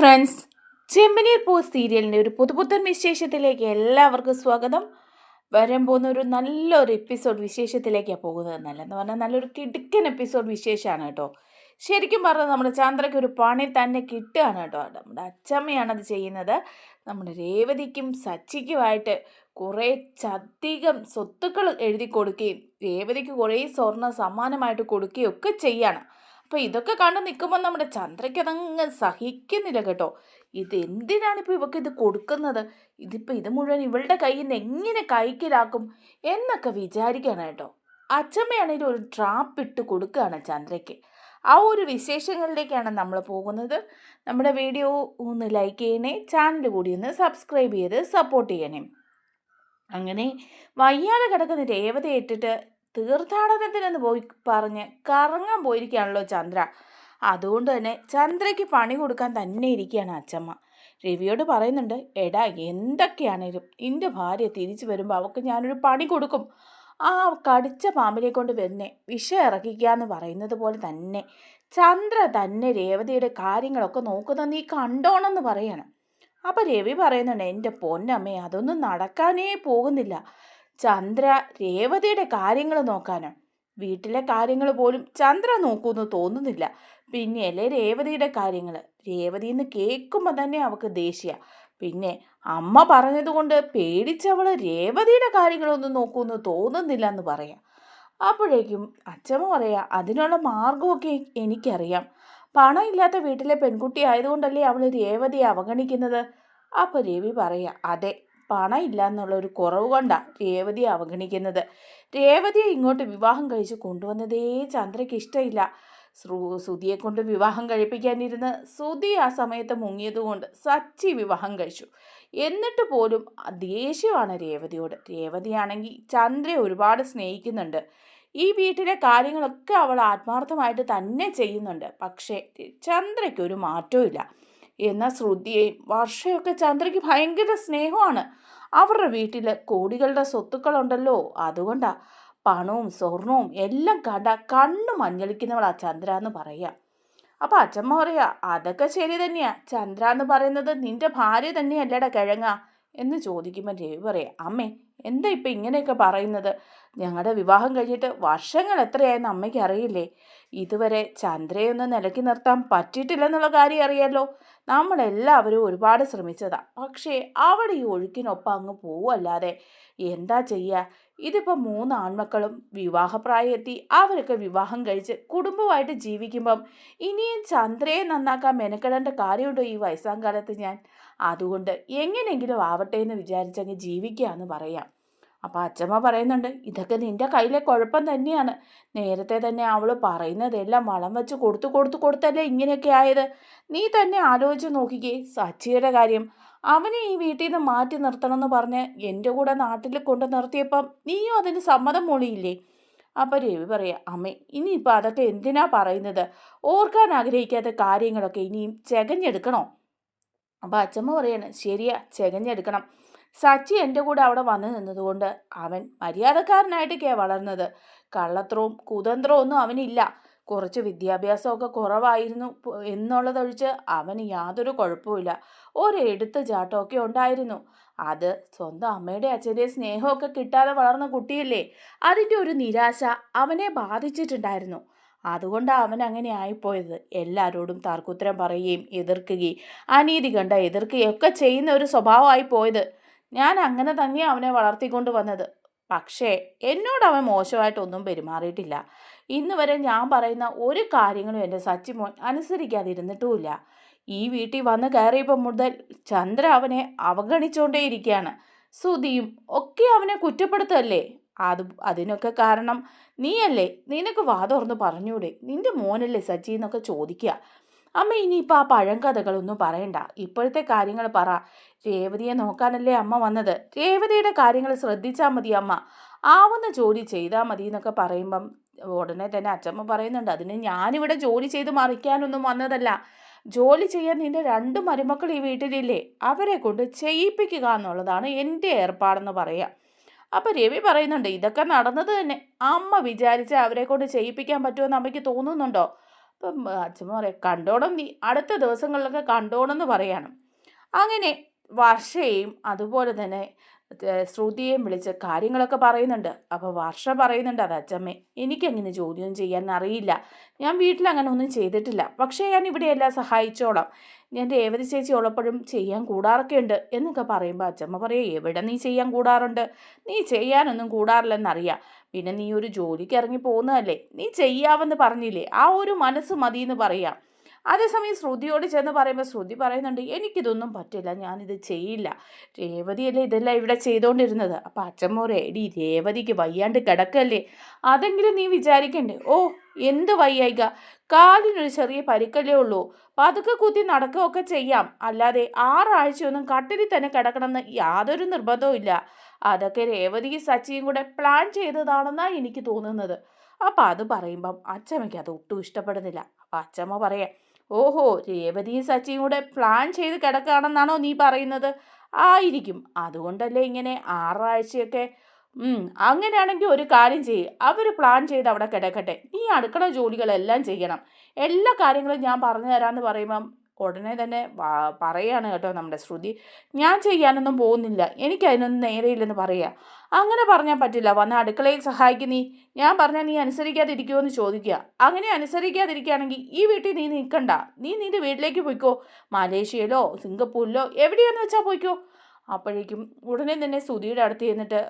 Friends ചെമ്പനീർ പൂ സീരിയലിന്റെ ഒരു പുതുപുത്തൻ വിശേഷത്തിലേക്ക് എല്ലാവർക്കും സ്വാഗതം. വരാൻ പോകുന്ന ഒരു നല്ലൊരു എപ്പിസോഡ് വിശേഷത്തിലേക്കാണ് പോകുന്നത് നല്ലതെന്ന് പറഞ്ഞാൽ നല്ലൊരു കിടുക്കൻ എപ്പിസോഡ് വിശേഷമാണ് കേട്ടോ. ശരിക്കും പറഞ്ഞാൽ നമ്മുടെ ചാന്ദ്രയ്ക്ക് ഒരു പണി തന്നെ കിട്ടുകയാണ് കേട്ടോ. നമ്മുടെ അച്ചമ്മയാണ് അത് ചെയ്യുന്നത്. നമ്മുടെ രേവതിക്കും സച്ചിക്കുമായിട്ട് കുറേ ചധികം സ്വത്തുക്കൾ എഴുതി കൊടുക്കുകയും രേവതിക്ക് കുറേ സ്വർണ സമ്മാനമായിട്ട് കൊടുക്കുകയും ഒക്കെ ചെയ്യാണ്. അപ്പോൾ ഇതൊക്കെ കണ്ട് നിൽക്കുമ്പോൾ നമ്മുടെ ചന്ദ്രയ്ക്ക് അതങ്ങ് സഹിക്കുന്നില്ല കേട്ടോ. ഇത് എന്തിനാണ് ഇപ്പൊ ഇവക്ക് ഇത് കൊടുക്കുന്നത്? ഇതിപ്പോ ഇത് മുഴുവൻ ഇവളുടെ കയ്യിൽ നിന്ന് എങ്ങനെ കൈക്കലാക്കും എന്നൊക്കെ വിചാരിക്കണം കേട്ടോ. അച്ചമ്മയാണെങ്കിൽ ഒരു ട്രാപ്പ് ഇട്ട് കൊടുക്കുകയാണ് ചന്ദ്രയ്ക്ക്. ആ ഒരു വിശേഷങ്ങളിലേക്കാണ് നമ്മൾ പോകുന്നത്. നമ്മുടെ വീഡിയോ ഒന്ന് ലൈക്ക് ചെയ്യണേ ചാനൽ കൂടി ഒന്ന് സബ്സ്ക്രൈബ് ചെയ്ത് സപ്പോർട്ട് ചെയ്യണേ. അങ്ങനെ വയ്യാതെ കിടക്കുന്ന രേവതി ഇട്ടിട്ട് തീർത്ഥാടനത്തിനെന്ന് പോയി പറഞ്ഞ് കറങ്ങാൻ പോയിരിക്കുകയാണല്ലോ ചന്ദ്ര. അതുകൊണ്ട് തന്നെ ചന്ദ്രയ്ക്ക് പണി കൊടുക്കാൻ തന്നെ ഇരിക്കുകയാണ് അച്ചമ്മ. രവിയോട് പറയുന്നുണ്ട് എടാ എന്തൊക്കെയാണേലും എന്റെ ഭാര്യ തിരിച്ചു വരുമ്പോൾ അവൾക്ക് ഞാനൊരു പണി കൊടുക്കും. ആ കടിച്ച പാമ്പിനെ കൊണ്ട് വരുന്നേ വിഷം ഇറക്കിക്കുക എന്ന് പറയുന്നത് പോലെ തന്നെ ചന്ദ്ര തന്നെ രേവതിയുടെ കാര്യങ്ങളൊക്കെ നോക്കുന്ന നീ കണ്ടോണെന്ന് പറയണം. അപ്പം രവി പറയുന്നുണ്ട് എന്റെ പൊന്നമ്മേ അതൊന്നും നടക്കാനേ പോകുന്നില്ല. ചന്ദ്ര രേവതിയുടെ കാര്യങ്ങൾ നോക്കാനാണ് വീട്ടിലെ കാര്യങ്ങൾ പോലും ചന്ദ്ര നോക്കൂന്ന് തോന്നുന്നില്ല. പിന്നെയല്ലേ രേവതിയുടെ കാര്യങ്ങൾ? രേവതി എന്ന് കേൾക്കുമ്പോൾ തന്നെ അവൾക്ക് ദേഷ്യ. പിന്നെ അമ്മ പറഞ്ഞതുകൊണ്ട് പേടിച്ചവൾ രേവതിയുടെ കാര്യങ്ങളൊന്നും നോക്കുമെന്ന് തോന്നുന്നില്ല എന്ന് പറയാം. അപ്പോഴേക്കും അച്ഛമ്മ പറയാം അതിനുള്ള മാർഗമൊക്കെ എനിക്കറിയാം. പണം ഇല്ലാത്ത വീട്ടിലെ പെൺകുട്ടി ആയതുകൊണ്ടല്ലേ അവൾ രേവതിയെ അവഗണിക്കുന്നത്? അപ്പോൾ രവി പറയാം അതെ പണം ഇല്ല എന്നുള്ള ഒരു കുറവ് കൊണ്ടാണ് രേവതിയെ അവഗണിക്കുന്നത്. രേവതിയെ ഇങ്ങോട്ട് വിവാഹം കഴിച്ച് കൊണ്ടുവന്നതേ ചന്ദ്രയ്ക്ക് ഇഷ്ടമില്ല സുതിയെ കൊണ്ട് വിവാഹം കഴിപ്പിക്കാനിരുന്ന് സുതി ആ സമയത്ത് മുങ്ങിയതുകൊണ്ട് സച്ചി വിവാഹം കഴിച്ചു. എന്നിട്ട് പോലും ദേഷ്യമാണ് രേവതിയോട്. രേവതിയാണെങ്കിൽ ചന്ദ്രയെ ഒരുപാട് സ്നേഹിക്കുന്നുണ്ട്. ഈ വീട്ടിലെ കാര്യങ്ങളൊക്കെ അവൾ ആത്മാർത്ഥമായിട്ട് തന്നെ ചെയ്യുന്നുണ്ട്. പക്ഷേ ചന്ദ്രയ്ക്ക് ഒരു മാറ്റവും ഇല്ല എന്നാൽ ശ്രുതിയെയും വർഷയൊക്കെ ചന്ദ്രയ്ക്ക് ഭയങ്കര സ്നേഹമാണ്. അവരുടെ വീട്ടിൽ കോടികളുടെ സ്വത്തുക്കളുണ്ടല്ലോ. അതുകൊണ്ടാ പണവും സ്വർണവും എല്ലാം കണ്ട കണ്ണു മഞ്ഞളിക്കുന്നവളാ ചന്ദ്ര എന്ന് പറയാ. അപ്പം അച്ഛമ്മ പറയാ അതൊക്കെ ശരി തന്നെയാ. ചന്ദ്ര എന്ന് പറയുന്നത് നിന്റെ ഭാര്യ തന്നെയല്ലേടാ കിഴങ്ങ. എന്ന് ചോദിക്കുമ്പോൾ രവി പറയാം അമ്മേ എന്താ ഇപ്പം ഇങ്ങനെയൊക്കെ പറയുന്നത്? ഞങ്ങളുടെ വിവാഹം കഴിഞ്ഞിട്ട് വർഷങ്ങൾ എത്രയായെന്ന് അമ്മയ്ക്ക് അറിയില്ലേ? ഇതുവരെ ചന്ദ്രയൊന്ന് നിലക്കി നിർത്താൻ പറ്റിയിട്ടില്ലെന്നുള്ള കാര്യം അറിയാലോ? നമ്മളെല്ലാവരും ഒരുപാട് ശ്രമിച്ചതാ. പക്ഷേ അവിടെ ഈ ഒഴുക്കിനൊപ്പം അങ്ങ് പോവല്ലാതെ എന്താ ചെയ്യുക ഇതിപ്പോൾ മൂന്ന് ആൺമക്കളും വിവാഹപ്രായമെത്തി അവരൊക്കെ വിവാഹം കഴിച്ച് കുടുംബമായിട്ട് ജീവിക്കുമ്പം ഇനിയും ചന്ദ്രയെ നന്നാക്കാൻ മെനക്കെടേണ്ട കാര്യമുണ്ടോ ഈ വയസ്സാം കാലത്ത് ഞാൻ? അതുകൊണ്ട് എങ്ങനെയെങ്കിലും ആവട്ടെ എന്ന് വിചാരിച്ചങ്ങ് ജീവിക്കുക എന്ന് പറയാം. അപ്പോൾ അച്ഛമ്മ പറയുന്നുണ്ട് ഇതൊക്കെ നിന്റെ കയ്യിലെ കുഴപ്പം തന്നെയാണ്. നേരത്തെ തന്നെ അവൾ പറയുന്നതെല്ലാം വളം വെച്ച് കൊടുത്തു കൊടുത്തു കൊടുത്തല്ലേ ഇങ്ങനെയൊക്കെ ആയത്. നീ തന്നെ ആലോചിച്ച് നോക്കിക്കേ സച്ചിയുടെ കാര്യം. അവനെ ഈ വീട്ടിൽ നിന്ന് മാറ്റി നിർത്തണമെന്ന് പറഞ്ഞ് എന്റെ കൂടെ നാട്ടിൽ കൊണ്ട് നിർത്തിയപ്പം നീയും അതിന് സമ്മതം മൊഴിയില്ലേ അപ്പം രവി പറയാം അമ്മേ ഇനിയിപ്പോൾ അതൊക്കെ എന്തിനാ പറയുന്നത്? ഓർക്കാൻ ആഗ്രഹിക്കാത്ത കാര്യങ്ങളൊക്കെ ഇനിയും ചെകഞ്ഞെടുക്കണോ? അപ്പോൾ അച്ഛമ്മ പറയാണ് ശരിയാ ചെകഞ്ഞെടുക്കണം. സച്ചി എന്റെ കൂടെ അവിടെ വന്നു നിന്നതുകൊണ്ട് അവൻ മര്യാദക്കാരനായിട്ടൊക്കെയാണ് വളർന്നത്. കള്ളത്രവും കുതന്ത്രവും ഒന്നും അവനില്ല. കുറച്ച് വിദ്യാഭ്യാസമൊക്കെ കുറവായിരുന്നു എന്നുള്ളതൊഴിച്ച് അവന് യാതൊരു കുഴപ്പമില്ല ഒരെടുത്ത് ചാട്ടമൊക്കെ ഉണ്ടായിരുന്നു. അത് സ്വന്തം അമ്മയുടെ അച്ഛന്റെ സ്നേഹമൊക്കെ കിട്ടാതെ വളർന്ന കുട്ടിയല്ലേ? അതിന്റെ ഒരു നിരാശ അവനെ ബാധിച്ചിട്ടുണ്ടായിരുന്നു. അതുകൊണ്ടാണ് അവൻ അങ്ങനെ ആയിപ്പോയത്. എല്ലാവരോടും തർക്കുത്തരം പറയുകയും എതിർക്കുകയും അനീതി കണ്ട എതിർക്കുകയൊക്കെ ചെയ്യുന്ന ഒരു സ്വഭാവമായി പോയത്. ഞാൻ അങ്ങനെ തന്നെ അവനെ വളർത്തിക്കൊണ്ട് വന്നത്. പക്ഷേ എന്നോട് അവൻ മോശമായിട്ടൊന്നും പെരുമാറിയിട്ടില്ല. ഇന്ന് വരെ ഞാൻ പറയുന്ന ഒരു കാര്യങ്ങളും എന്റെ സച്ചിമോൻ അനുസരിക്കാതിരുന്നിട്ടുമില്ല. ഈ വീട്ടിൽ വന്ന് കയറിയപ്പോൾ മുതൽ ചന്ദ്ര അവനെ അവഗണിച്ചുകൊണ്ടേയിരിക്കുകയാണ് സുതിയും ഒക്കെ അവനെ കുറ്റപ്പെടുത്തല്ലേ? അത് അതിനൊക്കെ കാരണം നീയല്ലേ? നിനക്ക് വാതോർന്ന് പറഞ്ഞൂടെ. നിന്റെ മോനല്ലേ സച്ചി എന്നൊക്കെ ചോദിക്കുക. അമ്മ ഇനിയിപ്പോൾ ആ പഴങ്കഥകളൊന്നും പറയണ്ട. ഇപ്പോഴത്തെ കാര്യങ്ങൾ പറ. രേവതിയെ നോക്കാനല്ലേ അമ്മ വന്നത്. രേവതിയുടെ കാര്യങ്ങൾ ശ്രദ്ധിച്ചാൽ മതി അമ്മ. ആവുന്ന ജോലി ചെയ്താൽ മതി എന്നൊക്കെ പറയുമ്പം ഉടനെ തന്നെ അച്ചമ്മ പറയുന്നുണ്ട്. അതിന് ഞാനിവിടെ ജോലി ചെയ്ത് മറിക്കാനൊന്നും വന്നതല്ല. ജോലി ചെയ്യാൻ നിന്റെ രണ്ട് മരുമക്കൾ ഈ വീട്ടിലില്ലേ? അവരെ കൊണ്ട് ചെയ്യിപ്പിക്കുക എന്നുള്ളതാണ് എന്റെ ഏർപ്പാടെന്ന് പറയാം. അപ്പോൾ രവി പറയുന്നുണ്ട് ഇതൊക്കെ നടന്നത് തന്നെ. അമ്മ വിചാരിച്ച് അവരെ കൊണ്ട് ചെയ്യിപ്പിക്കാൻ പറ്റുമെന്ന് അമ്മയ്ക്ക് തോന്നുന്നുണ്ടോ? അപ്പം അച്ഛമ്മ പറയാം കണ്ടോണം നീ. അടുത്ത ദിവസങ്ങളിലൊക്കെ കണ്ടോണമെന്ന് പറയാണ്. അങ്ങനെ വർഷയും അതുപോലെ തന്നെ ശ്രുതിയെയും വിളിച്ച് കാര്യങ്ങളൊക്കെ പറയുന്നുണ്ട്. അപ്പോൾ വർഷ പറയുന്നുണ്ട് അത് അച്ഛമ്മേ എനിക്കങ്ങനെ ചോദ്യം ചെയ്യാൻ അറിയില്ല ഞാൻ വീട്ടിൽ അങ്ങനെ ഒന്നും ചെയ്തിട്ടില്ല. പക്ഷേ ഞാൻ ഇവിടെയെല്ലാം സഹായിച്ചോളാം. ഞാൻ രേവതി ചേച്ചി ഉള്ളപ്പോഴും ചെയ്യാൻ കൂടാറൊക്കെ ഉണ്ട് എന്നൊക്കെ പറയുമ്പോൾ അച്ചമ്മ പറയും എവിടെ നീ ചെയ്യാൻ കൂടാറുണ്ട്? നീ ചെയ്യാനൊന്നും കൂടാറില്ലെന്നറിയാം. പിന്നെ നീ ഒരു ജോലിക്ക് ഇറങ്ങി പോകുന്നതല്ലേ? നീ ചെയ്യാവെന്ന് പറഞ്ഞില്ലേ? ആ ഒരു മനസ്സ് മതി എന്ന് പറയാം. അതേസമയം ശ്രുതിയോട് ചെന്ന് പറയുമ്പോൾ ശ്രുതി പറയുന്നുണ്ട് എനിക്കിതൊന്നും പറ്റില്ല ഞാനിത് ചെയ്യില്ല. രേവതിയല്ലേ ഇതെല്ലാം ഇവിടെ ചെയ്തുകൊണ്ടിരുന്നത് അപ്പം അച്ഛമ്മോരെ എടി രേവതിക്ക് വയ്യാണ്ട് കിടക്കല്ലേ? അതെങ്കിലും നീ വിചാരിക്കണ്ടേ? ഓ എന്ത് വയ്യായിക? കാലിനൊരു ചെറിയ പരിക്കല്ലേ ഉള്ളൂ. പതുക്കെ കുത്തി നടക്കുകയൊക്കെ ചെയ്യാം. അല്ലാതെ ആറാഴ്ചയൊന്നും കട്ടിലിൽ തന്നെ കിടക്കണമെന്ന് യാതൊരു നിർബന്ധവും ഇല്ല. അതൊക്കെ രേവതിയും സച്ചിയും കൂടെ പ്ലാൻ ചെയ്തതാണെന്നാണ് എനിക്ക് തോന്നുന്നത്. അപ്പം അത് പറയുമ്പം അച്ചമ്മയ്ക്ക് അത് ഒട്ടും ഇഷ്ടപ്പെടുന്നില്ല. അപ്പം അച്ചമ്മ പറയാം ഓഹോ രേവതിയും സച്ചിയും കൂടെ പ്ലാൻ ചെയ്ത് കിടക്കുകയാണെന്നാണോ നീ പറയുന്നത്? ആയിരിക്കും. അതുകൊണ്ടല്ലേ ഇങ്ങനെ ആറാഴ്ചയൊക്കെ അങ്ങനെയാണെങ്കിൽ ഒരു കാര്യം ചെയ്യ്. അവർ പ്ലാൻ ചെയ്ത് അവിടെ കിടക്കട്ടെ. നീ അടുക്കള ജോലികളെല്ലാം ചെയ്യണം. എല്ലാ കാര്യങ്ങളും ഞാൻ പറഞ്ഞു തരാമെന്ന് പറയുമ്പം ഉടനെ തന്നെ പറയാണ് കേട്ടോ നമ്മുടെ ശ്രുതി ഞാൻ ചെയ്യാനൊന്നും പോകുന്നില്ല. എനിക്കതിനൊന്നും നേരെയില്ലെന്ന് പറയുക അങ്ങനെ പറഞ്ഞാൽ പറ്റില്ല. വന്ന് അടുക്കളയിൽ സഹായിക്കും നീ. ഞാൻ പറഞ്ഞാൽ നീ അനുസരിക്കാതിരിക്കുമോ എന്ന് ചോദിക്കുക അങ്ങനെ അനുസരിക്കാതിരിക്കുകയാണെങ്കിൽ ഈ വീട്ടിൽ നീ നിൽക്കണ്ട. നീ നിന്റെ വീട്ടിലേക്ക് പോയിക്കോ. മലേഷ്യയിലോ സിംഗപ്പൂരിലോ എവിടെയാണെന്ന് വെച്ചാൽ പോയിക്കോ. അപ്പോഴേക്കും ഉടനെ തന്നെ ശ്രുതിയുടെ അടുത്ത് ചെന്നിട്ട്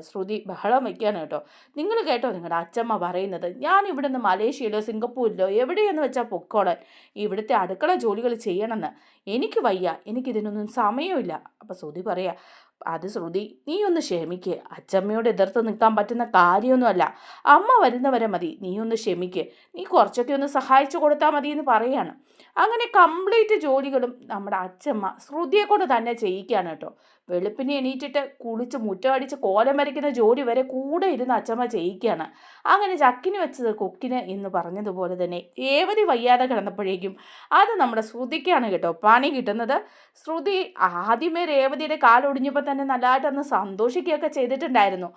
ശ്രുതി ബഹളം വയ്ക്കുകയാണ് കേട്ടോ. നിങ്ങൾ കേട്ടോ നിങ്ങളുടെ അച്ഛമ്മ പറയുന്നത്. ഞാൻ ഇവിടെ നിന്ന് മലേഷ്യയിലോ സിംഗപ്പൂരിലോ എവിടെയെന്ന് വെച്ചാൽ പൊക്കോളാൻ. ഇവിടുത്തെ അടുക്കള ജോലികൾ ചെയ്യണമെന്ന്. എനിക്ക് വയ്യ. എനിക്കിതിനൊന്നും സമയമില്ല. അപ്പോൾ ശ്രുതി പറയാ അത് ശ്രുതി നീ ഒന്ന് ക്ഷമിക്ക്. അച്ചമ്മയോട് എതിർത്ത് നിൽക്കാൻ പറ്റുന്ന കാര്യമൊന്നുമല്ല. അമ്മ വരുന്നവരെ മതി. നീ ഒന്ന് ക്ഷമിക്ക്. നീ കുറച്ചൊക്കെ ഒന്ന് സഹായിച്ചു കൊടുത്താൽ മതി എന്ന് പറയാണ്. അങ്ങനെ കംപ്ലീറ്റ് ജോലികളും നമ്മുടെ അച്ചമ്മ ശ്രുതിയെ കൊണ്ട് തന്നെ ചെയ്യിക്കുകയാണ് കേട്ടോ. വെളുപ്പിനെ എണീറ്റിട്ട് കുളിച്ച് മുറ്റമടിച്ച് കോലം വരയ്ക്കുന്ന ജോലി വരെ കൂടെ ഇരുന്ന് അച്ചമ്മ ചെയ്യിക്കുകയാണ്. അങ്ങനെ ചക്കിന് വെച്ചത് കൊക്കിന് എന്ന് പറഞ്ഞതുപോലെ തന്നെ ഏവതി വയ്യാതെ കിടന്നപ്പോഴേക്കും അത് നമ്മുടെ ശ്രുതിക്കാണ് കേട്ടോ പണി കിട്ടുന്നത്. ശ്രുതി ആദ്യമേ രേവതിയുടെ കാലൊടിഞ്ഞപ്പോൾ തന്നെ നല്ലതായിട്ടൊന്ന് സന്തോഷിക്കുകയൊക്കെ ചെയ്തിട്ടുണ്ടായിരുന്നു.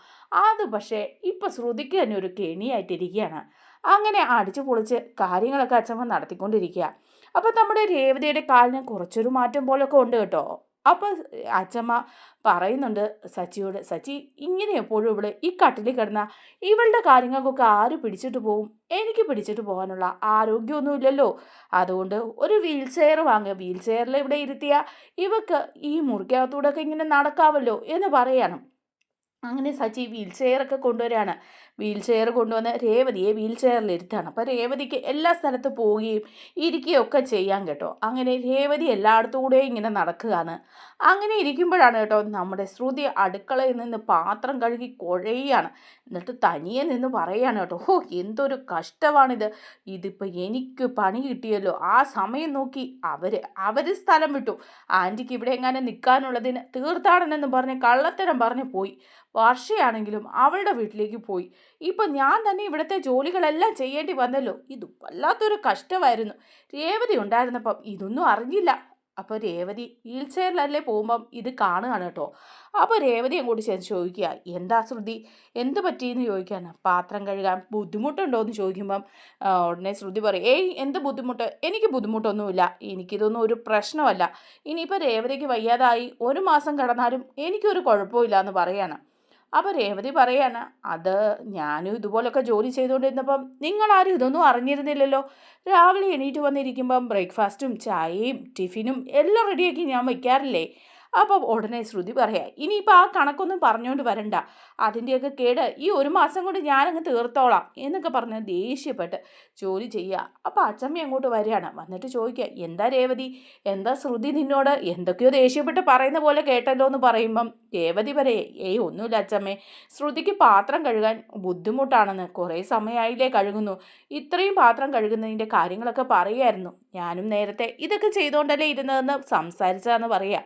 അത് പക്ഷേ ഇപ്പം ശ്രുതിക്ക് തന്നെ ഒരു കെണിയായിട്ടിരിക്കുകയാണ്. അങ്ങനെ അടിച്ചു പൊളിച്ച് കാര്യങ്ങളൊക്കെ അച്ഛമ്മ നടത്തിക്കൊണ്ടിരിക്കുക അപ്പം നമ്മുടെ രേവതിയുടെ കാലിന് കുറച്ചൊരു മാറ്റം പോലൊക്കെ ഉണ്ട് കേട്ടോ. അപ്പോൾ അച്ഛമ്മ പറയുന്നുണ്ട് സച്ചിയോട് സച്ചി ഇങ്ങനെ എപ്പോഴും ഇവിടെ ഈ കട്ടിലിൽ കിടന്ന ഇവളുടെ കാര്യങ്ങൾക്കൊക്കെ ആര് പിടിച്ചിട്ട് പോവും? എനിക്ക് പിടിച്ചിട്ട് പോകാനുള്ള ആരോഗ്യമൊന്നുമില്ലല്ലോ അതുകൊണ്ട് ഒരു വീൽ ചെയർ വാങ്ങുക വീൽ ചെയറിൽ ഇവിടെ ഇരുത്തിയ ഇവക്ക് ഈ മുറിക്കകത്തൂടെ ഒക്കെ ഇങ്ങനെ നടക്കാമല്ലോ എന്ന് പറയണം. അങ്ങനെ സച്ചി വീൽ ചെയറൊക്കെ കൊണ്ടുവരികയാണ് വീൽ ചെയർ കൊണ്ടുവന്ന് രേവതിയെ വീൽ ചെയറിലിരുത്താണ് അപ്പോൾ രേവതിക്ക് എല്ലാ സ്ഥലത്ത് പോവുകയും ഇരിക്കുകയും ഒക്കെ ചെയ്യാൻ കേട്ടോ. അങ്ങനെ രേവതി എല്ലായിടത്തും കൂടെ ഇങ്ങനെ നടക്കുകയാണ്. അങ്ങനെ ഇരിക്കുമ്പോഴാണ് കേട്ടോ നമ്മുടെ ശ്രുതി അടുക്കളയിൽ നിന്ന് പാത്രം കഴുകി കുഴയുകയാണ്. എന്നിട്ട് തനിയെ നിന്ന് പറയുകയാണ് കേട്ടോ ഓ എന്തൊരു കഷ്ടമാണിത്. ഇതിപ്പോൾ എനിക്ക് പണി കിട്ടിയല്ലോ. ആ സമയം നോക്കി അവർ അവർ സ്ഥലം വിട്ടു. ആന്റിക്ക് ഇവിടെ എങ്ങനെ നിൽക്കാനുള്ളതിന് തീർത്ഥാടനം എന്ന് പറഞ്ഞ് കള്ളത്തരം പറഞ്ഞ് പോയി. വർഷയാണെങ്കിലും അവളുടെ വീട്ടിലേക്ക് പോയി. ഇപ്പം ഞാൻ തന്നെ ഇവിടുത്തെ ജോലികളെല്ലാം ചെയ്യേണ്ടി വന്നല്ലോ. ഇത് വല്ലാത്തൊരു കഷ്ടമായിരുന്നു. രേവതി ഉണ്ടായിരുന്നപ്പം ഇതൊന്നും അറിഞ്ഞില്ല. അപ്പോൾ രേവതി വീൽ ചെയറിലല്ലേ പോകുമ്പം ഇത് കാണുകയാണ് കേട്ടോ. അപ്പോൾ രേവതി അങ്ങോട്ട് ചെന്ന് ചോദിക്കുക എന്താ ശ്രുതി? എന്ത് പറ്റിയെന്ന് ചോദിക്കാൻ പാത്രം കഴുകാൻ ബുദ്ധിമുട്ടുണ്ടോ? എന്ന് ചോദിക്കുമ്പം ഉടനെ ശ്രുതി പറയും ഏയ് എന്ത് ബുദ്ധിമുട്ട്? എനിക്ക് ബുദ്ധിമുട്ടൊന്നുമില്ല. എനിക്കിതൊന്നും ഒരു പ്രശ്നമല്ല. ഇനിയിപ്പോൾ രേവതിക്ക് വയ്യാതായി ഒരു മാസം കടന്നാലും എനിക്കൊരു കുഴപ്പമില്ല എന്ന് പറയാണ് അപ്പോൾ രേവതി പറയാണ് അത് ഞാനും ഇതുപോലൊക്കെ ജോലി ചെയ്തുകൊണ്ടിരുന്നപ്പം നിങ്ങളാരും ഇതൊന്നും അറിഞ്ഞിരുന്നില്ലല്ലോ. രാവിലെ എണീറ്റ് വന്നിരിക്കുമ്പം ബ്രേക്ക്ഫാസ്റ്റും ചായയും ടിഫിനും എല്ലാം റെഡിയാക്കി ഞാൻ വയ്ക്കാറില്ലേ അപ്പോൾ ഉടനെ ശ്രുതി പറയാ ഇനിയിപ്പോൾ ആ കണക്കൊന്നും പറഞ്ഞുകൊണ്ട് വരണ്ട. അതിന്റെയൊക്കെ കേട് ഈ ഒരു മാസം കൊണ്ട് ഞാനങ്ങ് തീർത്തോളാം എന്നൊക്കെ പറഞ്ഞ് ദേഷ്യപ്പെട്ട് ജോലി ചെയ്യുക അപ്പോൾ അച്ചമ്മ അങ്ങോട്ട് വരികയാണ്. വന്നിട്ട് ചോദിക്കുക എന്താ രേവതി? എന്താ ശ്രുതി നിന്നോട്? എന്തൊക്കെയോ ദേഷ്യപ്പെട്ട് പറയുന്ന പോലെ കേട്ടല്ലോ എന്ന് പറയുമ്പം രേവതി പറയേ ഏയ് ഒന്നുമില്ല അച്ചമ്മേ. ശ്രുതിക്ക് പാത്രം കഴുകാൻ ബുദ്ധിമുട്ടാണെന്ന് കുറേ സമയമായില്ലേ കഴുകുന്നു. ഇത്രയും പാത്രം കഴുകുന്നതിന്റെ കാര്യങ്ങളൊക്കെ പറയുമായിരുന്നു ഞാനും നേരത്തെ ഇതൊക്കെ ചെയ്തുകൊണ്ടല്ലേ ഇരുന്നതെന്ന് സംസാരിച്ചതെന്ന് പറയുക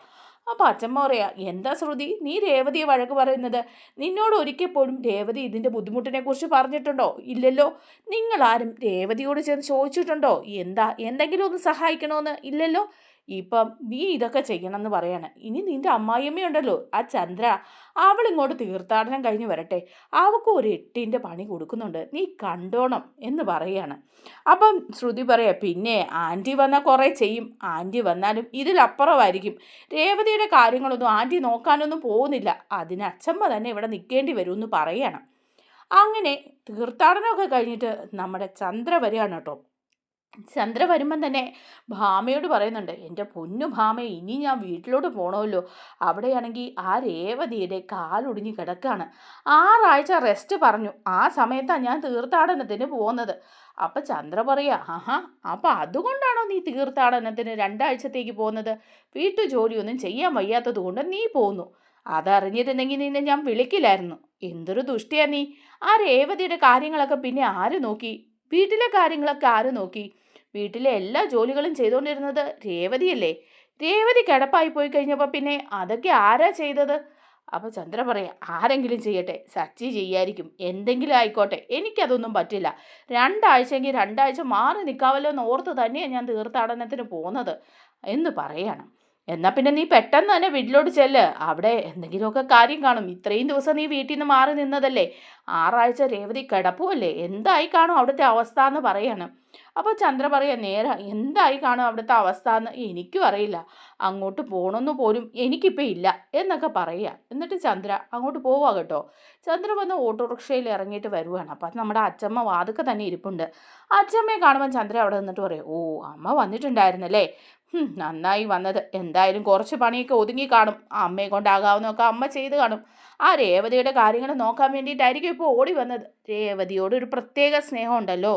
അപ്പോൾ അച്ഛമ്മ പറയാ എന്താ ശ്രുതി? നീ രേവതിയെ വഴക്ക് പറയുന്നത്. നിന്നോട് ഒരിക്കൽ പോലും രേവതി ഇതിന്റെ ബുദ്ധിമുട്ടിനെ കുറിച്ച് പറഞ്ഞിട്ടുണ്ടോ? ഇല്ലല്ലോ. നിങ്ങളാരും രേവതിയോട് ചേർന്ന് ചോദിച്ചിട്ടുണ്ടോ? എന്താ? എന്തെങ്കിലും ഒന്ന് സഹായിക്കണമെന്ന് ഇല്ലല്ലോ. ഇപ്പം നീ ഇതൊക്കെ ചെയ്യണം എന്ന് പറയാണ്. ഇനി നിന്റെ അമ്മായിയമ്മയുണ്ടല്ലോ ആ ചന്ദ്ര. അവളിങ്ങോട്ട് തീർത്ഥാടനം കഴിഞ്ഞ് വരട്ടെ. അവൾക്ക് ഒരു എട്ടിന്റെ പണി കൊടുക്കുന്നുണ്ട്. നീ കണ്ടോണം എന്ന് പറയാണ്. അപ്പം ശ്രുതി പറയാം പിന്നെ ആന്റി വന്നാൽ കുറേ ചെയ്യും. ആന്റി വന്നാലും ഇതിലപ്പുറമായിരിക്കും. രേവതിയുടെ കാര്യങ്ങളൊന്നും ആന്റി നോക്കാനൊന്നും പോകുന്നില്ല. അതിന് അച്ഛമ്മ തന്നെ ഇവിടെ നിൽക്കേണ്ടി വരുമെന്ന് പറയണം. അങ്ങനെ തീർത്ഥാടനമൊക്കെ കഴിഞ്ഞിട്ട് നമ്മുടെ ചന്ദ്ര വരികയാണ് കേട്ടോ. ചന്ദ്ര വരുമ്പം തന്നെ ഭാമയോട് പറയുന്നുണ്ട് എന്റെ പൊന്നു ഭാമ ഇനി ഞാൻ വീട്ടിലോട്ട് പോകണമല്ലോ അവിടെയാണെങ്കിൽ ആ രേവതിയുടെ കാലൊടിഞ്ഞ് കിടക്കാണ്. ആറാഴ്ച റെസ്റ്റ് പറഞ്ഞു. ആ സമയത്താണ് ഞാൻ തീർത്ഥാടനത്തിന് പോകുന്നത് അപ്പം ചന്ദ്ര പറയുക ആഹാ അപ്പം അതുകൊണ്ടാണോ നീ തീർത്ഥാടനത്തിന് രണ്ടാഴ്ചത്തേക്ക് പോകുന്നത് വീട്ടു ജോലിയൊന്നും ചെയ്യാൻ വയ്യാത്തത് കൊണ്ട് നീ പോന്നു. അതറിഞ്ഞിരുന്നെങ്കിൽ നിന്നെ ഞാൻ വിളിക്കില്ലായിരുന്നു. എന്തൊരു ദുഷ്ടിയാ നീ. ആ രേവതിയുടെ കാര്യങ്ങളൊക്കെ പിന്നെ ആര് നോക്കി? വീട്ടിലെ കാര്യങ്ങളൊക്കെ ആര് നോക്കി? വീട്ടിലെ എല്ലാ ജോലികളും ചെയ്തുകൊണ്ടിരുന്നത് രേവതിയല്ലേ? രേവതി കിടപ്പായി പോയി കഴിഞ്ഞപ്പോൾ പിന്നെ അതൊക്കെ ആരാ ചെയ്തത്? അപ്പോൾ ചന്ദ്ര പറയാം ആരെങ്കിലും ചെയ്യട്ടെ സച്ചി ചെയ്യായിരിക്കും. എന്തെങ്കിലും ആയിക്കോട്ടെ എനിക്കതൊന്നും പറ്റില്ല. രണ്ടാഴ്ചയെങ്കിൽ രണ്ടാഴ്ച മാറി നിൽക്കാവല്ലോ എന്ന് ഓർത്ത് തന്നെയാണ് ഞാൻ തീർത്ഥാടനത്തിന് പോകുന്നത് എന്ന് പറയണം. എന്നാൽ പിന്നെ നീ പെട്ടെന്ന് തന്നെ വീട്ടിലോട്ട് ചെല്ല്. അവിടെ എന്തെങ്കിലുമൊക്കെ കാര്യം കാണും. ഇത്രയും ദിവസം നീ വീട്ടിൽ നിന്ന് മാറി നിന്നതല്ലേ? ആറാഴ്ച രേവതി കിടപ്പുമല്ലേ എന്തായി കാണും അവിടുത്തെ അവസ്ഥ എന്ന് പറയാണ്. അപ്പോൾ ചന്ദ്ര പറയാ നേരെ എന്തായി കാണും അവിടുത്തെ അവസ്ഥ എന്ന് എനിക്കും അറിയില്ല. അങ്ങോട്ട് പോകണമെന്ന് പോലും എനിക്കിപ്പോൾ ഇല്ല എന്നൊക്കെ പറയുക. എന്നിട്ട് ചന്ദ്ര അങ്ങോട്ട് പോവുക കേട്ടോ ചന്ദ്ര വന്ന് ഓട്ടോറിക്ഷയിൽ ഇറങ്ങിയിട്ട് വരുവാണ്. അപ്പം നമ്മുടെ അച്ചമ്മ വാതുക്കെ തന്നെ ഇരിപ്പുണ്ട്. അച്ചമ്മയെ കാണുമ്പോൾ ചന്ദ്ര അവിടെ നിന്നിട്ട് പറയും ഓ അമ്മ വന്നിട്ടുണ്ടായിരുന്നല്ലേ? നന്നായി വന്നത്. എന്തായാലും കുറച്ച് പണിയൊക്കെ ഒതുങ്ങി കാണും. അമ്മയെ കൊണ്ടാകാവുന്നൊക്കെ അമ്മ ചെയ്ത് കാണും. ആ രേവതിയുടെ കാര്യങ്ങൾ നോക്കാൻ വേണ്ടിയിട്ടായിരിക്കും ഇപ്പോൾ ഓടി വന്നത്. രേവതിയോട് ഒരു പ്രത്യേക സ്നേഹമുണ്ടല്ലോ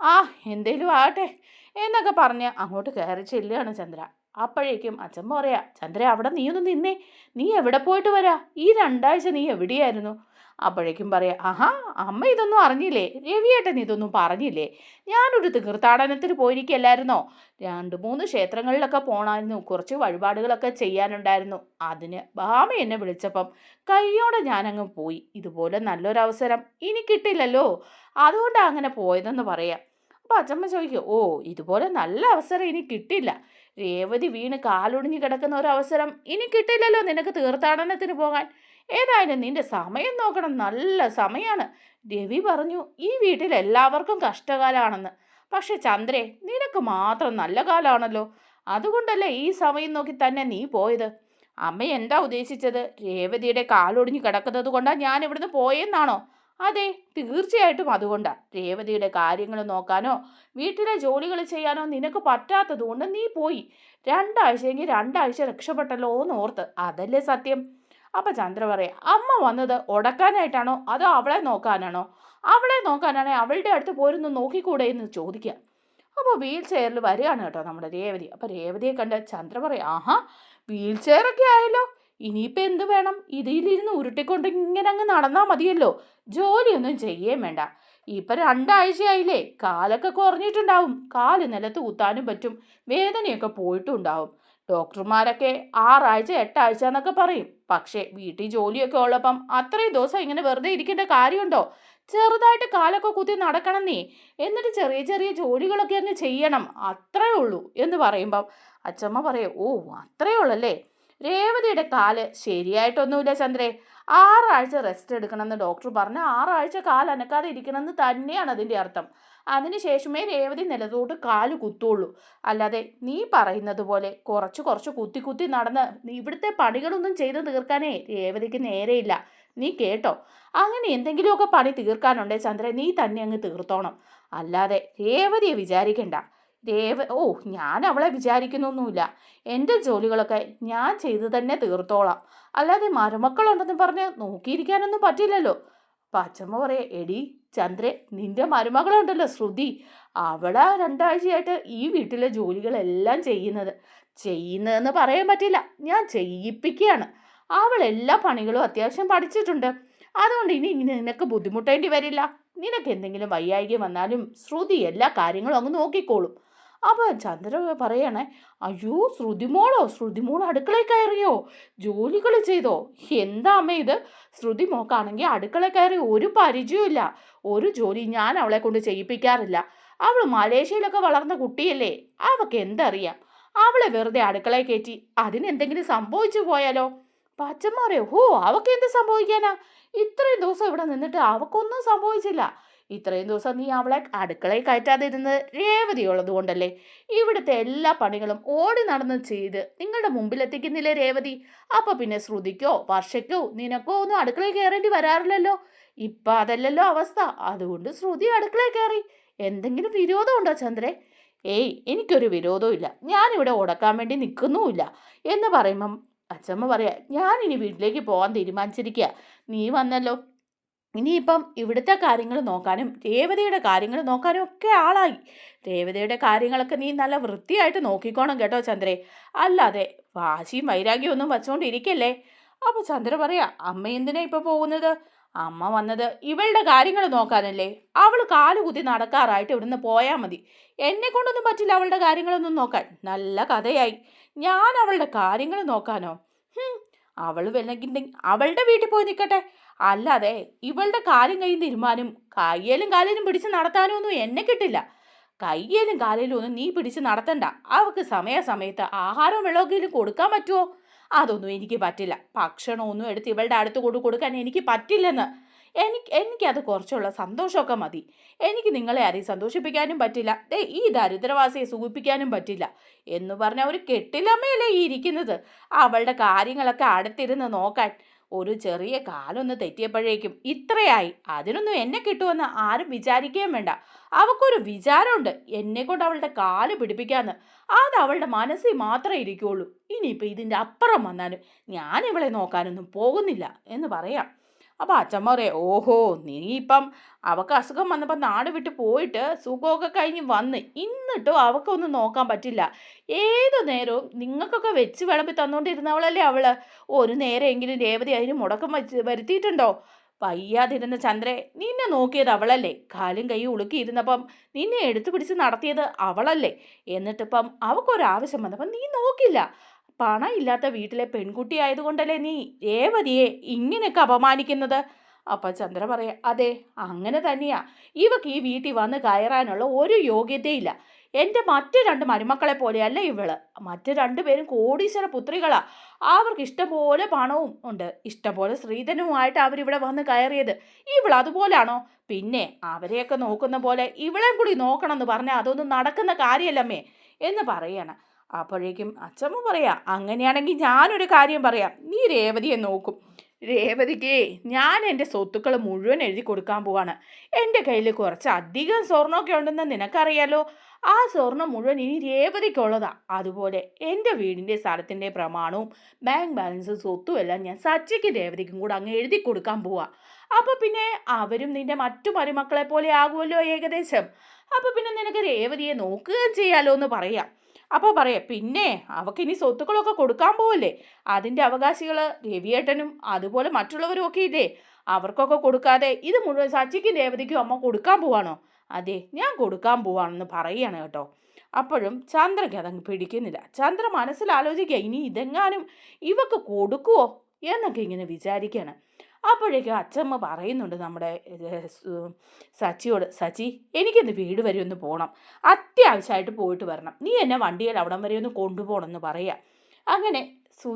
ആ എന്തേലും ആകട്ടെ. എന്നൊക്കെ പറഞ്ഞ് അങ്ങോട്ട് കയറി ചെല്ലുകയാണ് ചന്ദ്ര. അപ്പോഴേക്കും അച്ഛമ്മ പറയാ ചന്ദ്ര അവിടെ നീ ഒന്ന് നിന്നേ. നീ എവിടെ പോയിട്ട് വരാ? ഈ രണ്ടാഴ്ച നീ എവിടെയായിരുന്നു? അപ്പോഴേക്കും പറയാ ആഹാ അമ്മ ഇതൊന്നും അറിഞ്ഞില്ലേ? രവിയേട്ടൻ ഇതൊന്നും പറഞ്ഞില്ലേ? ഞാനൊരു തീർത്ഥാടനത്തിന് പോയിരിക്കല്ലായിരുന്നോ? രണ്ട് മൂന്ന് ക്ഷേത്രങ്ങളിലൊക്കെ പോണായിരുന്നു. കുറച്ച് വഴിപാടുകളൊക്കെ ചെയ്യാനുണ്ടായിരുന്നു. അതിന് ഭാമ എന്നെ വിളിച്ചപ്പം കൈയോടെ ഞാനങ്ങ് പോയി. ഇതുപോലെ നല്ലൊരവസരം ഇനി കിട്ടില്ലല്ലോ. അതുകൊണ്ടാണ് അങ്ങനെ പോയതെന്ന് പറയാം. അപ്പോൾ അച്ചമ്മ ചോദിക്കും ഓ ഇതുപോലെ നല്ല അവസരം ഇനി കിട്ടില്ല. രേവതി വീണ് കാലൊടിഞ്ഞ് കിടക്കുന്ന ഒരു അവസരം ഇനി കിട്ടില്ലല്ലോ നിനക്ക് തീർത്ഥാടനത്തിന് പോകാൻ. ഏതായാലും നിന്റെ സമയം നോക്കണം നല്ല സമയമാണ് രവി പറഞ്ഞു ഈ വീട്ടിൽ എല്ലാവർക്കും കഷ്ടകാലമാണെന്ന് പക്ഷെ ചന്ദ്രേ നിനക്ക് മാത്രം നല്ല കാലമാണല്ലോ അതുകൊണ്ടല്ലേ ഈ സമയം നോക്കി തന്നെ നീ പോയത്? അമ്മ എന്താ ഉദ്ദേശിച്ചത്? രേവതിയുടെ കാലൊടിഞ്ഞ് കിടക്കുന്നത് കൊണ്ടാണ് ഞാൻ ഇവിടുന്ന് പോയെന്നാണോ? അതെ തീർച്ചയായിട്ടും അതുകൊണ്ടാണ് രേവതിയുടെ കാര്യങ്ങൾ നോക്കാനോ വീട്ടിലെ ജോലികൾ ചെയ്യാനോ നിനക്ക് പറ്റാത്തതുകൊണ്ട് നീ പോയി. രണ്ടാഴ്ചയെങ്കിൽ രണ്ടാഴ്ച രക്ഷപ്പെട്ടല്ലോ എന്ന് ഓർത്ത് അതല്ലേ സത്യം? അപ്പം ചന്ദ്ര പറയാം അമ്മ വന്നത് ഉടക്കാനായിട്ടാണോ അതോ അവളെ നോക്കാനാണോ? അവളെ നോക്കാനാണെ അവളുടെ അടുത്ത് പോരുന്ന് നോക്കിക്കൂടെ എന്ന് ചോദിക്കുക അപ്പോൾ വീൽ ചെയറിൽ വരികയാണ് കേട്ടോ നമ്മുടെ രേവതി. അപ്പോൾ രേവതിയെ കണ്ട് ചന്ദ്ര പറയാം ആഹാ വീൽ ചെയറൊക്കെ ആയല്ലോ. ഇനിയിപ്പോൾ എന്ത് വേണം? ഇതിലിരുന്ന് ഉരുട്ടിക്കൊണ്ട് ഇങ്ങനെ അങ്ങ് നടന്നാൽ മതിയല്ലോ. ജോലിയൊന്നും ചെയ്യേം വേണ്ട. ഇപ്പം രണ്ടാഴ്ചയായില്ലേ. കാലൊക്കെ കുറഞ്ഞിട്ടുണ്ടാവും. കാൽ നിലത്ത് കുത്താനും പറ്റും. വേദനയൊക്കെ പോയിട്ടുണ്ടാവും. ഡോക്ടർമാരൊക്കെ ആറാഴ്ച എട്ടാഴ്ച എന്നൊക്കെ പറയും. പക്ഷേ വീട്ടിൽ ജോലിയൊക്കെ ഉള്ളപ്പം അത്രയും ദിവസം ഇങ്ങനെ വെറുതെ ഇരിക്കേണ്ട കാര്യമുണ്ടോ? ചെറുതായിട്ട് കാലൊക്കെ കുത്തി നടക്കണം നീ എന്നിട്ട് ചെറിയ ചെറിയ ജോലികളൊക്കെ അങ്ങ് ചെയ്യണം. അത്രേ ഉള്ളൂ എന്ന് പറയുമ്പം അച്ചമ്മ പറയും ഓ അത്രേ ഉള്ളല്ലേ. രേവതിയുടെ കാൽ ശരിയായിട്ടൊന്നുമില്ല ചന്ദ്രേ. ആറാഴ്ച റെസ്റ്റ് എടുക്കണമെന്ന് ഡോക്ടർ പറഞ്ഞ് ആറാഴ്ച കാൽ അനക്കാതെ ഇരിക്കണമെന്ന് തന്നെയാണ് അതിന്റെ അർത്ഥം. അതിനുശേഷമേ രേവതി നിലത്തോട്ട് കാൽ കുത്തുള്ളൂ. അല്ലാതെ നീ പറയുന്നത് പോലെ കുറച്ച് കുറച്ച് കുത്തി കുത്തി നടന്ന് ഇവിടുത്തെ പണികളൊന്നും ചെയ്ത് തീർക്കാനേ രേവതിക്ക് നേരെയില്ല. നീ കേട്ടോ? അങ്ങനെ എന്തെങ്കിലുമൊക്കെ പണി തീർക്കാനുണ്ടേ ചന്ദ്രൻ നീ തന്നെ അങ്ങ് തീർത്തോണം. അല്ലാതെ രേവതിയെ വിചാരിക്കണ്ട. ദേവ ഓ ഞാൻ അവളെ വിചാരിക്കുന്നൊന്നുമില്ല. എന്റെ ജോലികളൊക്കെ ഞാൻ ചെയ്തു തന്നെ തീർത്തോളാം. അല്ലാതെ മരുമക്കളുണ്ടെന്ന് പറഞ്ഞ് നോക്കിയിരിക്കാനൊന്നും പറ്റില്ലല്ലോ. അപ്പം അച്ഛമ്മ പറയാ എടി ചന്ദ്രൻ നിന്റെ മരുമകളുണ്ടല്ലോ ശ്രുതി. അവളെ രണ്ടാഴ്ചയായിട്ട് ഈ വീട്ടിലെ ജോലികളെല്ലാം ചെയ്യുന്നത്. ചെയ്യുന്നതെന്ന് പറയാൻ പറ്റില്ല. ഞാൻ ചെയ്യിപ്പിക്കുകയാണ്. അവൾ എല്ലാ പണികളും അത്യാവശ്യം പഠിച്ചിട്ടുണ്ട്. അതുകൊണ്ട് ഇനി നിനക്ക് ബുദ്ധിമുട്ടേണ്ടി വരില്ല. നിനക്ക് എന്തെങ്കിലും വയ്യായിക വന്നാലും ശ്രുതി എല്ലാ കാര്യങ്ങളും അങ്ങ് നോക്കിക്കോളും. അപ്പോൾ ചന്ദ്ര പറയണേ അയ്യോ ശ്രുതിമോളോ ശ്രുതിമോൾ അടുക്കളയിൽ കയറിയോ? ജോലികൾ ചെയ്തോ? എന്താ അമ്മ ഇത്? ശ്രുതി മോക്കാണെങ്കിൽ അടുക്കളയിൽ കയറി ഒരു പരിചയമില്ല ഒരു ജോലി ഞാൻ അവളെ കൊണ്ട് ചെയ്യിപ്പിക്കാറില്ല. അവൾ മലേഷ്യയിലൊക്കെ വളർന്ന കുട്ടിയല്ലേ. അവൾക്ക് എന്തറിയാം? അവളെ വെറുതെ അടുക്കളയിൽ കയറ്റി അതിനെന്തെങ്കിലും സംഭവിച്ചു പോയാലോ? അപ്പം ഹോ അവക്ക് എന്ത് സംഭവിക്കാനാ? ഇത്രയും ദിവസം ഇവിടെ നിന്നിട്ട് അവക്കൊന്നും സംഭവിച്ചില്ല. ഇത്രയും ദിവസം നീ അവളെ അടുക്കളയിൽ കയറ്റാതിരുന്നത് രേവതി ഉള്ളത് കൊണ്ടല്ലേ? ഇവിടുത്തെ എല്ലാ പണികളും ഓടി നടന്ന് ചെയ്ത് നിങ്ങളുടെ മുമ്പിലെത്തിക്കുന്നില്ലേ രേവതി? അപ്പോൾ പിന്നെ ശ്രുതിക്കോ വർഷയ്ക്കോ നിനക്കോ ഒന്നും അടുക്കളയിൽ കയറേണ്ടി വരാറില്ലല്ലോ? ഇപ്പം അതല്ലല്ലോ അവസ്ഥ. അതുകൊണ്ട് ശ്രുതി അടുക്കളയിൽ കയറി. എന്തെങ്കിലും വിരോധമുണ്ടോ ചന്ദ്രേ? ഏയ് എനിക്കൊരു വിരോധവും ഇല്ല. ഞാനിവിടെ ഉടക്കാൻ വേണ്ടി നിൽക്കുന്നുമില്ല. എന്ന് പറയുമ്പം അച്ഛമ്മ പറയാ ഞാനിനി വീട്ടിലേക്ക് പോകാൻ തീരുമാനിച്ചിരിക്കുക നീ വന്നല്ലോ. ഇനിയിപ്പം ഇവിടുത്തെ കാര്യങ്ങൾ നോക്കാനും രേവതയുടെ കാര്യങ്ങൾ നോക്കാനും ഒക്കെ ആളായി. രേവതയുടെ കാര്യങ്ങളൊക്കെ നീ നല്ല വൃത്തിയായിട്ട് നോക്കിക്കോണം കേട്ടോ ചന്ദ്രേ. അല്ലാതെ വാശിയും വൈരാഗ്യവും ഒന്നും വച്ചുകൊണ്ടിരിക്കല്ലേ? അപ്പോൾ ചന്ദ്ര പറയാ അമ്മ എന്തിനാ ഇപ്പോൾ പോകുന്നത്? അമ്മ വന്നത് ഇവളുടെ കാര്യങ്ങൾ നോക്കാനല്ലേ. അവൾ കാലുകുത്തി നടക്കാറായിട്ട് ഇവിടുന്ന് പോയാൽ മതി. എന്നെ കൊണ്ടൊന്നും പറ്റില്ല അവളുടെ കാര്യങ്ങളൊന്നും നോക്കാൻ. നല്ല കഥയായി. ഞാൻ അവളുടെ കാര്യങ്ങൾ നോക്കാനോ? അവൾ വല്ലെങ്കിൽ അവളുടെ വീട്ടിൽ പോയി നിൽക്കട്ടെ. അല്ലാതെ ഇവളുടെ കാലും കൈയും തീരുമാനം കയ്യേലും കാലിലും പിടിച്ച് നടത്താനോ ഒന്നും എന്നെ കിട്ടില്ല. കയ്യേലും കാലിലും ഒന്നും നീ പിടിച്ച് നടത്തണ്ട. അവൾക്ക് സമയാസമയത്ത് ആഹാരവും വെള്ളമൊക്കെയും കൊടുക്കാൻ പറ്റുമോ അതൊന്നും എനിക്ക് പറ്റില്ല. ഭക്ഷണമൊന്നും എടുത്ത് ഇവളുടെ അടുത്ത് കൊണ്ട് കൊടുക്കാൻ എനിക്ക് പറ്റില്ലെന്ന്. എനിക്ക് എനിക്കത് കുറച്ചുള്ള സന്തോഷമൊക്കെ മതി. എനിക്ക് നിങ്ങളെ ആരെയും സന്തോഷിപ്പിക്കാനും പറ്റില്ല. ദേ ഈ ദരിദ്രവാസിയെ സൂചിപ്പിക്കാനും പറ്റില്ല. എന്ന് പറഞ്ഞ ഒരു കെട്ടിലമ്മയല്ലേ ഈ ഇരിക്കുന്നത്? അവളുടെ കാര്യങ്ങളൊക്കെ അടുത്തിരുന്ന് നോക്കാൻ ഒരു ചെറിയ കാലൊന്ന് തെറ്റിയപ്പോഴേക്കും ഇത്രയായി. അതിനൊന്നും എന്നെ കിട്ടുമെന്ന് ആരും വിചാരിക്കുകയും വേണ്ട. അവൾക്കൊരു വിചാരമുണ്ട് എന്നെ കൊണ്ട് അവളുടെ കാൽ പിടിപ്പിക്കാന്ന്. അത് അവളുടെ മനസ്സിൽ മാത്രമേ ഇരിക്കുകയുള്ളൂ ഇനിയിപ്പോൾ ഇതിന്റെ അപ്പുറം വന്നാലും ഞാൻ ഇവളെ നോക്കാനൊന്നും പോകുന്നില്ല എന്ന് പറയാം. അപ്പോൾ അച്ഛൻ പറയും ഓഹോ നീ ഇപ്പം അവൾക്ക് അസുഖം വന്നപ്പോൾ നാട് വിട്ട് പോയിട്ട് സുഖമൊക്കെ കഴിഞ്ഞ് വന്ന്. ഇന്നിട്ടും അവൾക്കൊന്നും നോക്കാൻ പറ്റില്ല. ഏത് നേരവും നിങ്ങൾക്കൊക്കെ വെച്ച് വിളമ്പി തന്നുകൊണ്ടിരുന്നവളല്ലേ അവൾ? ഒരു നേരമെങ്കിലും രേവതി അതിന് മുടക്കം വച്ച് വരുത്തിയിട്ടുണ്ടോ? വയ്യാതിരുന്ന ചന്ദ്രെ നിന്നെ നോക്കിയത് അവളല്ലേ? കാലും കൈയും ഉളുക്കിയിരുന്നപ്പം നിന്നെ എടുത്തു പിടിച്ച് നടത്തിയത് അവളല്ലേ? എന്നിട്ടിപ്പം അവൾക്കൊരാവശ്യം വന്നപ്പം നീ നോക്കില്ല. പണം ഇല്ലാത്ത വീട്ടിലെ പെൺകുട്ടി ആയതുകൊണ്ടല്ലേ നീ രേവതിയെ ഇങ്ങനെയൊക്കെ അപമാനിക്കുന്നത്? അപ്പൊ ചന്ദ്ര പറയാ അതെ അങ്ങനെ തന്നെയാ. ഇവക്ക് ഈ വീട്ടിൽ വന്ന് കയറാനുള്ള ഒരു യോഗ്യതയില്ല. എന്റെ മറ്റു രണ്ട് മരുമക്കളെ പോലെയല്ല ഇവൾ. മറ്റു രണ്ടുപേരും കോടീശ്വര പുത്രികളാ. അവർക്ക് ഇഷ്ടംപോലെ പണവും ഉണ്ട്. ഇഷ്ടംപോലെ സ്ത്രീധനവുമായിട്ട് അവരിവിടെ വന്ന് കയറിയത്. ഇവൾ അതുപോലാണോ? പിന്നെ അവരെയൊക്കെ നോക്കുന്ന പോലെ ഇവളെ കൂടി നോക്കണം എന്ന് പറഞ്ഞാൽ അതൊന്നും നടക്കുന്ന കാര്യമല്ലമ്മേ എന്ന് പറയണം. അപ്പോഴേക്കും അച്ചമ്മ പറയാം അങ്ങനെയാണെങ്കിൽ ഞാനൊരു കാര്യം പറയാം. നീ രേവതിയെ നോക്കും. രേവതിക്ക് ഞാൻ എന്റെ സ്വത്തുക്കൾ മുഴുവൻ എഴുതി കൊടുക്കാൻ പോവാണ്. എന്റെ കയ്യിൽ കുറച്ച് അധികം സ്വർണമൊക്കെ ഉണ്ടെന്ന് നിനക്കറിയാലോ? ആ സ്വർണം മുഴുവൻ ഇനി രേവതിക്കുള്ളതാ. അതുപോലെ എന്റെ വീടിന്റെ സ്ഥലത്തിന്റെ പ്രമാണവും ബാങ്ക് ബാലൻസും സ്വത്തും എല്ലാം ഞാൻ സച്ചിക്കും രേവതിക്കും കൂടെ അങ്ങ് എഴുതി കൊടുക്കാൻ പോവാ. അപ്പോൾ പിന്നെ അവരും നിന്റെ മറ്റു മരുമക്കളെ പോലെ ആകുമല്ലോ ഏകദേശം. അപ്പോൾ പിന്നെ നിനക്ക് രേവതിയെ നോക്കുകയും ചെയ്യാലോ എന്ന് പറയാം. അപ്പോൾ പറയാം പിന്നെ അവൾക്ക് ഇനി സ്വത്തുക്കളൊക്കെ കൊടുക്കാൻ പോവല്ലേ? അതിന്റെ അവകാശികൾ രവിയേട്ടനും അതുപോലെ മറ്റുള്ളവരും ഒക്കെ ഇല്ലേ? അവർക്കൊക്കെ കൊടുക്കാതെ ഇത് മുഴുവൻ സച്ചിക്കും രേവതിക്കും അമ്മ കൊടുക്കാൻ പോവാണോ? അതെ ഞാൻ കൊടുക്കാൻ പോവാണെന്ന് പറയുകയാണ് കേട്ടോ. അപ്പോഴും ചന്ദ്രയ്ക്ക് അതങ്ങ് പിടിക്കുന്നില്ല. ചന്ദ്ര മനസ്സിൽ ആലോചിക്കുക ഇനി ഇതെങ്ങാനും ഇവക്ക് കൊടുക്കുവോ? എന്നൊക്കെ ഇങ്ങനെ വിചാരിക്കുകയാണ് അപ്പോഴേക്കും അച്ചമ്മ പറയുന്നുണ്ട് നമ്മുടെ സച്ചിയോട് സച്ചി എനിക്കിന്ന് വീട് വരെ ഒന്ന് പോകണം അത്യാവശ്യമായിട്ട് പോയിട്ട് വരണം. നീ എന്നെ വണ്ടിയിൽ അവിടം വരെ ഒന്ന് കൊണ്ടുപോകണം എന്ന് പറയുക അങ്ങനെ സു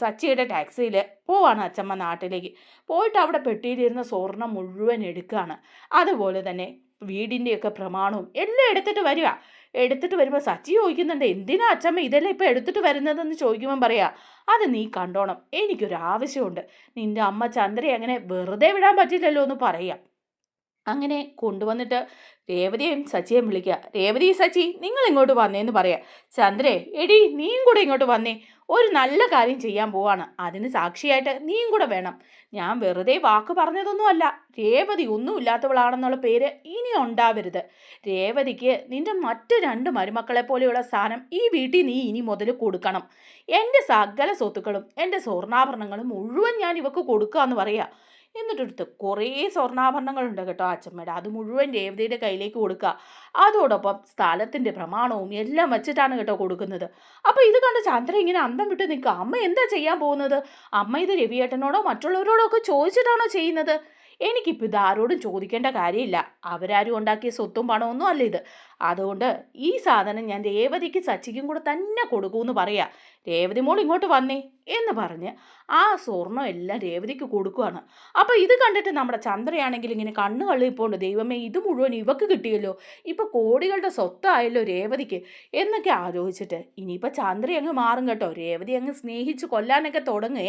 സച്ചിയുടെ ടാക്സിയിൽ പോവാണ് അച്ചമ്മ നാട്ടിലേക്ക്. പോയിട്ട് അവിടെ പെട്ടിയിലിരുന്ന സ്വർണം മുഴുവൻ എടുക്കുകയാണ് അതുപോലെ തന്നെ വീടിന്റെയൊക്കെ പ്രമാണവും എല്ലാം എടുത്തിട്ട് വരിക എടുത്തിട്ട് വരുമ്പോൾ സച്ചി ചോദിക്കുന്നുണ്ട് എന്തിനാ അച്ഛമ്മ ഇതെല്ലാം ഇപ്പോൾ എടുത്തിട്ട് വരുന്നതെന്ന് ചോദിക്കുമ്പം പറയാ അത് നീ കണ്ടോണം എനിക്കൊരു ആവശ്യമുണ്ട് നിന്റെ അമ്മ ചന്ദ്രയെ അങ്ങനെ വെറുതെ വിടാൻ പറ്റില്ലല്ലോ എന്ന് പറയാം. അങ്ങനെ കൊണ്ടുവന്നിട്ട് രേവതിയും സച്ചിയും വിളിക്കുക. രേവതി സച്ചി നിങ്ങൾ ഇങ്ങോട്ട് വന്നേ എന്ന് പറയാം. ചന്ദ്രേ എടി നീയും കൂടെ ഇങ്ങോട്ട് വന്നേ. ഒരു നല്ല കാര്യം ചെയ്യാൻ പോവാണ്. അതിന് സാക്ഷിയായിട്ട് നീയും കൂടെ വേണം. ഞാൻ വെറുതെ വാക്ക് പറഞ്ഞതൊന്നുമല്ല. രേവതി ഒന്നും ഇല്ലാത്തവളാണെന്നുള്ള പേര് ഇനി ഉണ്ടാവരുത്. രേവതിക്ക് നിന്റെ മറ്റു രണ്ട് മരുമക്കളെ പോലെയുള്ള സ്ഥാനം ഈ വീട്ടിൽ നീ ഇനി മുതൽ കൊടുക്കണം. എന്റെ സകല സ്വത്തുക്കളും എന്റെ സ്വർണാഭരണങ്ങളും മുഴുവൻ ഞാൻ ഇവക്ക് കൊടുക്കുക എന്ന് പറയാം. എന്നിട്ടെടുത്ത് കുറേ സ്വർണാഭരണങ്ങളുണ്ട് കേട്ടോ അച്ഛമ്മയുടെ. അത് മുഴുവൻ രേവതിയുടെ കയ്യിലേക്ക് കൊടുക്കുക. അതോടൊപ്പം സ്ഥലത്തിന്റെ പ്രമാണവും എല്ലാം വെച്ചിട്ടാണ് കേട്ടോ കൊടുക്കുന്നത്. അപ്പോൾ ഇത് കണ്ട് ചന്ദ്ര ഇങ്ങനെ അന്തം വിട്ട് നിൽക്കുക. അമ്മ എന്താ ചെയ്യാൻ പോകുന്നത്? അമ്മ ഇത് രവിയേട്ടനോടോ മറ്റുള്ളവരോടോ ഒക്കെ ചോദിച്ചിട്ടാണോ ചെയ്യുന്നത്? എനിക്കിപ്പോൾ ഇത് ആരോടും ചോദിക്കേണ്ട കാര്യമില്ല. അവരാരും ഉണ്ടാക്കിയ സ്വത്തും പണമൊന്നും അല്ല ഇത്. അതുകൊണ്ട് ഈ സാധനം ഞാൻ രേവതിക്ക് സച്ചിക്കും കൂടെ തന്നെ കൊടുക്കുമെന്ന് പറയാ. രേവതി മോൾ ഇങ്ങോട്ട് വന്നേ എന്ന് പറഞ്ഞ് ആ സ്വർണം എല്ലാം രേവതിക്ക് കൊടുക്കുകയാണ് അപ്പോൾ ഇത് കണ്ടിട്ട് നമ്മുടെ ചന്ദ്രയാണെങ്കിൽ ഇങ്ങനെ കണ്ണ് കള്ളിപ്പോണ്ട് ദൈവമേ ഇത് മുഴുവൻ ഇവക്ക് കിട്ടിയല്ലോ. ഇപ്പോൾ കോടികളുടെ സ്വത്തായല്ലോ രേവതിക്ക്. എന്നൊക്കെ ആലോചിച്ചിട്ട് ഇനിയിപ്പോൾ ചന്ദ്ര അങ്ങ് മാറും കേട്ടോ. രേവതി അങ്ങ് സ്നേഹിച്ച് കൊല്ലാനൊക്കെ തുടങ്ങേ.